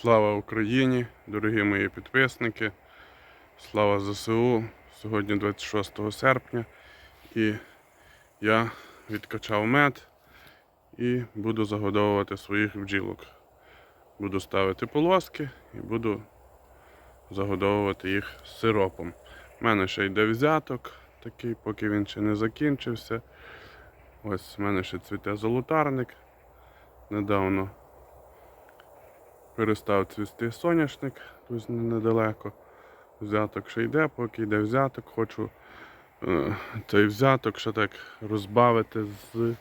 Слава Україні, дорогі мої підписники. Слава ЗСУ. Сьогодні 26 серпня і я відкачав мед і буду загодовувати своїх бджілок. Буду ставити полоски і буду загодовувати їх сиропом. У мене ще йде взяток такий, поки він ще не закінчився. Ось в мене ще цвіте золотарник. Недавно перестав цвісти соняшник, тут недалеко. Взяток ще йде, поки йде взяток, хочу е, цей взяток ще так розбавити з,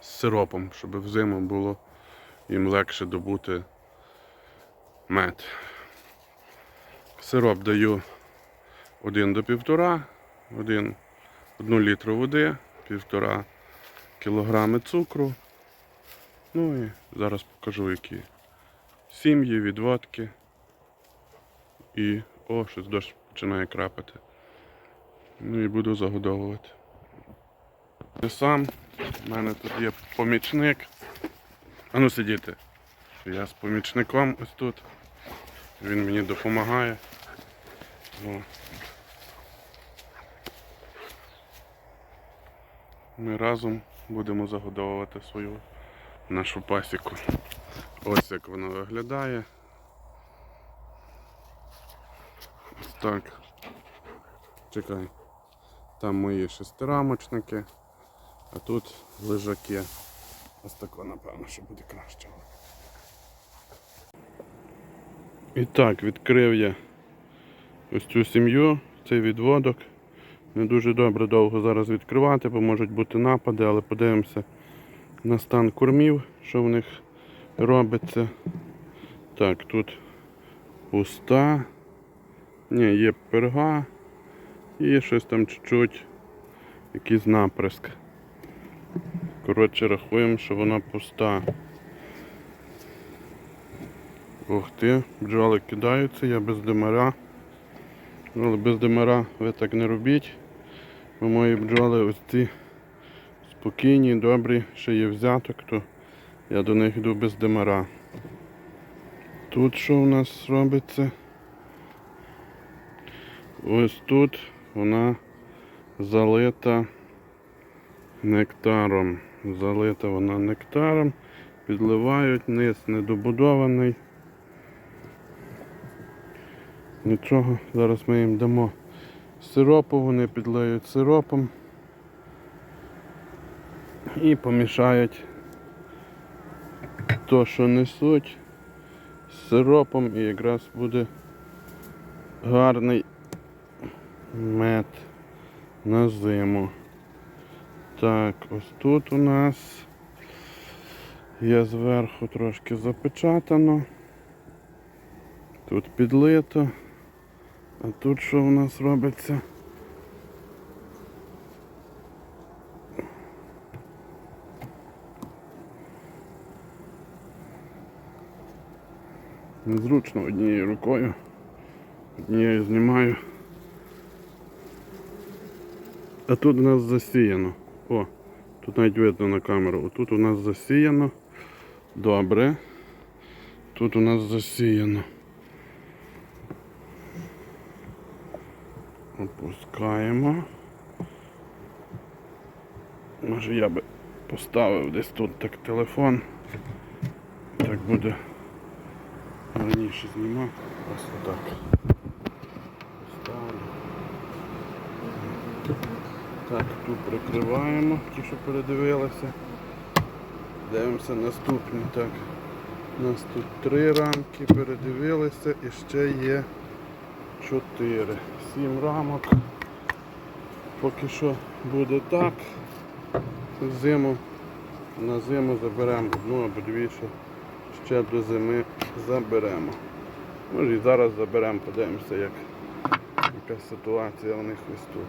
з сиропом, щоб взиму було їм легше добути мед. Сироп даю 1 до 1,5, 1, 1 літру води, 1,5 кілограми цукру. Ну і зараз покажу які сім'ї, відводки. І... О, щось дощ починає крапати. Ну і буду загодовувати. Я сам, у мене тут є помічник. А ну сидіти. Я з помічником ось тут. Він мені допомагає. О. Ми разом будемо загодовувати свою нашу пасіку. Ось як воно виглядає. Ось так. Чекай. Там мої шестирамочники, а тут лежаки. Ось тако, напевно, що буде краще. І так, відкрив я ось цю сім'ю, цей відводок. Не дуже добре довго зараз відкривати, бо можуть бути напади, але подивимося на стан кормів, що в них робиться. Так, тут пуста. Ні, є перга і щось там чуть-чуть, якийсь наприск. Коротше, рахуємо, що вона пуста. Ух ти, бджоли кидаються, я без димара. Але без димара ви так не робіть. Бо мої бджоли ось ці спокійні, добрі, ще є взяток, то я до них йду без димара. Тут що у нас робиться? Ось тут вона залита нектаром. Залита вона нектаром, підливають, низ недобудований. Нічого, зараз ми їм дамо сиропу, вони підлиють сиропом і помішають то, що несуть з сиропом і якраз буде гарний мед на зиму. Так, ось тут у нас є зверху трошки запечатано. Тут підлито. А тут що у нас робиться? Незручно однією рукою. Однією знімаю. А тут у нас засіяно. О, тут навіть видно на камеру. Тут у нас засіяно. Добре. Тут у нас засіяно. Опускаємо. Може я би поставив десь тут так телефон. Так буде раніше знімав. Ось так. Так, тут прикриваємо, ті, що передивилися. Дивимося наступні. Так. У нас тут три рамки, передивилися і ще є чотири. Сім рамок. Поки що буде так. Зиму на зиму заберемо одну або дві, що ще до зими заберемо. Може і зараз заберемо, подивимося, як, яка ситуація у них ось тут.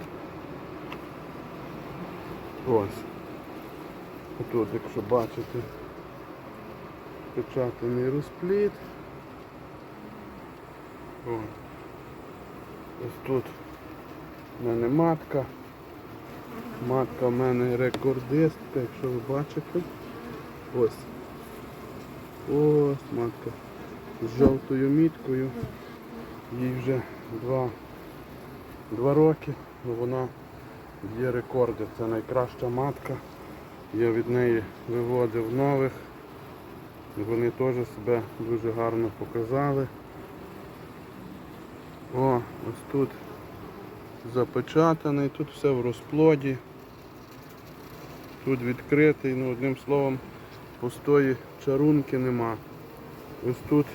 Ось. Тут, якщо бачите, печатаний розпліт. Ось. Ось тут в мене матка. Матка в мене рекордистка, якщо ви бачите. Ось. Ось матка з жовтою міткою. Їй вже два, два роки, але вона є рекорди. Це найкраща матка. Я від неї виводив нових. Вони теж себе дуже гарно показали. О, ось тут запечатаний, тут все в розплоді. Тут відкритий, ну одним словом, пустої чарунки нема. Ось тут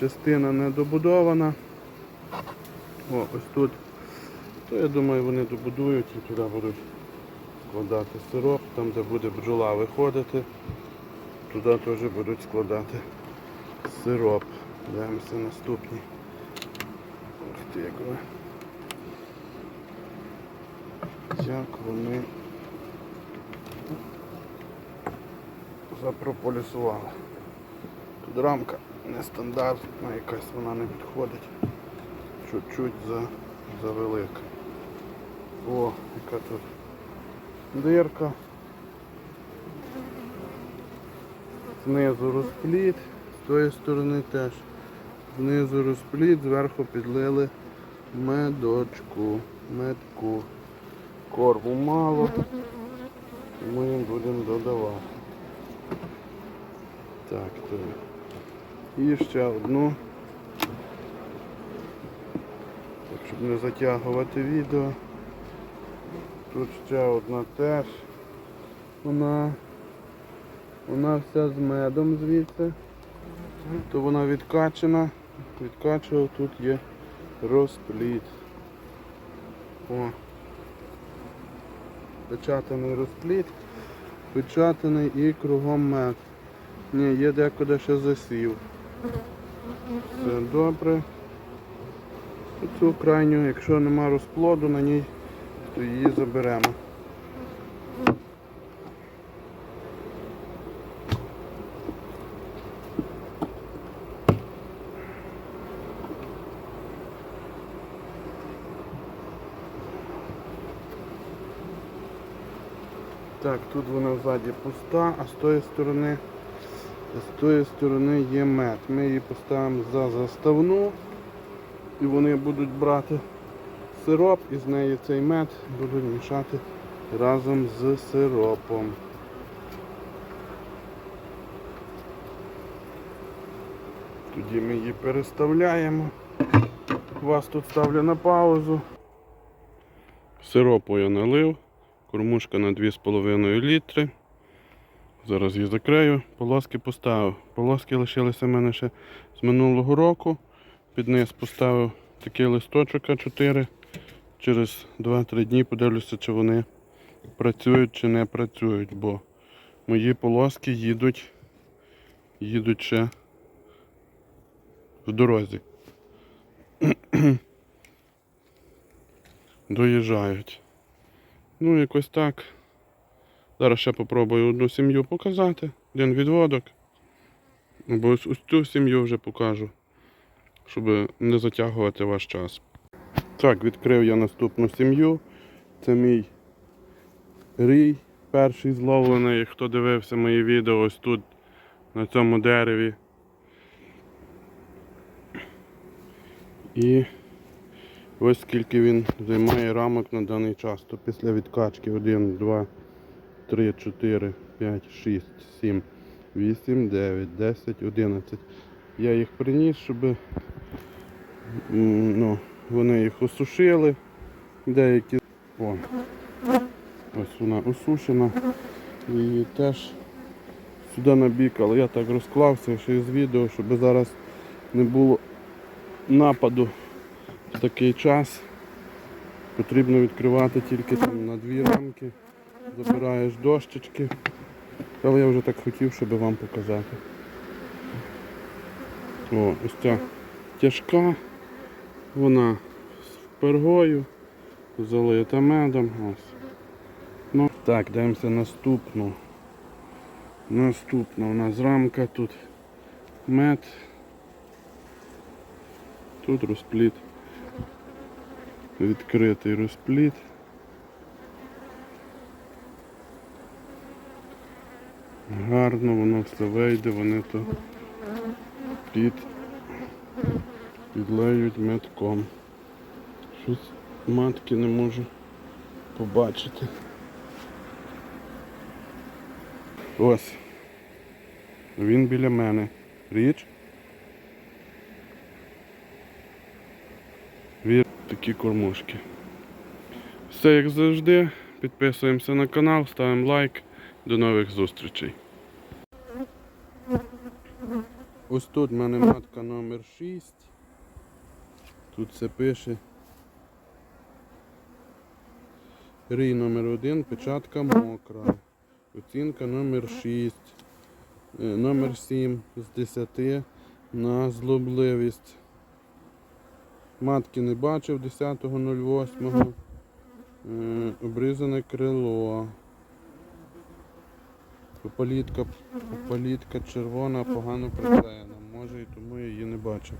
частина недобудована. О, ось тут. То я думаю вони добудують і туди будуть складати сироп, там де буде бджола виходити, туди теж будуть складати сироп. Дивимося наступні. Ух ти, як ви. Як вони запрополісували. Тут рамка нестандартна, якась вона не підходить. Чуть-чуть за, завелика. О, яка тут дирка. Знизу розпліт, з тої сторони теж. Знизу розпліт, зверху підлили медочку, медку. Корму мало. Ми їм будемо додавати. Так, то. І ще одну. Так, щоб не затягувати відео. Тут ще одна теж. Вона. Вона вся з медом звідси. То вона відкачена. Відкачував, тут є розпліт. О. Печатаний розпліт. Печатаний і кругом мед. Ні, є декуди ще засів. Все добре. Цю крайню, якщо нема розплоду на ній, то її заберемо. Так, тут вона ззаді пуста, а з тої сторони, з тої сторони є мед. Ми її поставимо за заставну і вони будуть брати сироп і з неї цей мед будуть мішати разом з сиропом. Тоді ми її переставляємо. Вас тут ставлю на паузу. Сиропу я налив. Кормушка на 2,5 літри. Зараз її закрию, полоски поставив. Полоски лишилися в мене ще з минулого року. Під низ поставив такий листочок А4. Через 2-3 дні подивлюся, чи вони працюють чи не працюють, бо мої полоски їдуть, їдуть ще в дорозі. Доїжджають. Ну, якось так. Зараз ще попробую одну сім'ю показати. Один відводок. Бо ось, цю сім'ю вже покажу, щоб не затягувати ваш час. Так, відкрив я наступну сім'ю. Це мій рій, перший зловлений. Хто дивився мої відео ось тут, на цьому дереві. І ось скільки він займає рамок на даний час. То після відкачки 1, 2, 3, 4, 5, 6, 7, 8, 9, 10, 11. Я їх приніс, щоб ну, вони їх осушили. Деякі. О, ось вона осушена. Її теж сюди набік, але я так розклався ще із відео, щоб зараз не було нападу в такий час. Потрібно відкривати тільки там на дві рамки. Забираєш дощечки. Але я вже так хотів, щоб вам показати. О, ось ця тяжка. Вона з пергою, залита медом. Ось. Ну, так, дивимося наступну. Наступна у нас рамка тут мед. Тут розпліт. Відкритий розпліт. Гарно, воно все вийде, вони то під, підлеють метком. Щось матки не можу побачити. Ось. Він біля мене. Річ. Вір такі кормушки. Все як завжди. Підписуємося на канал, ставимо лайк. До нових зустрічей. Ось тут в мене матка номер 6. Тут все пише. Рій номер 1, печатка мокра. Оцінка номер 6. Е, Номер 7 з 10 на злобливість. Матки не бачив 10.08. Е, Обрізане крило. Попалітка, політка червона, погано приклеєна. Може і тому я її не бачив.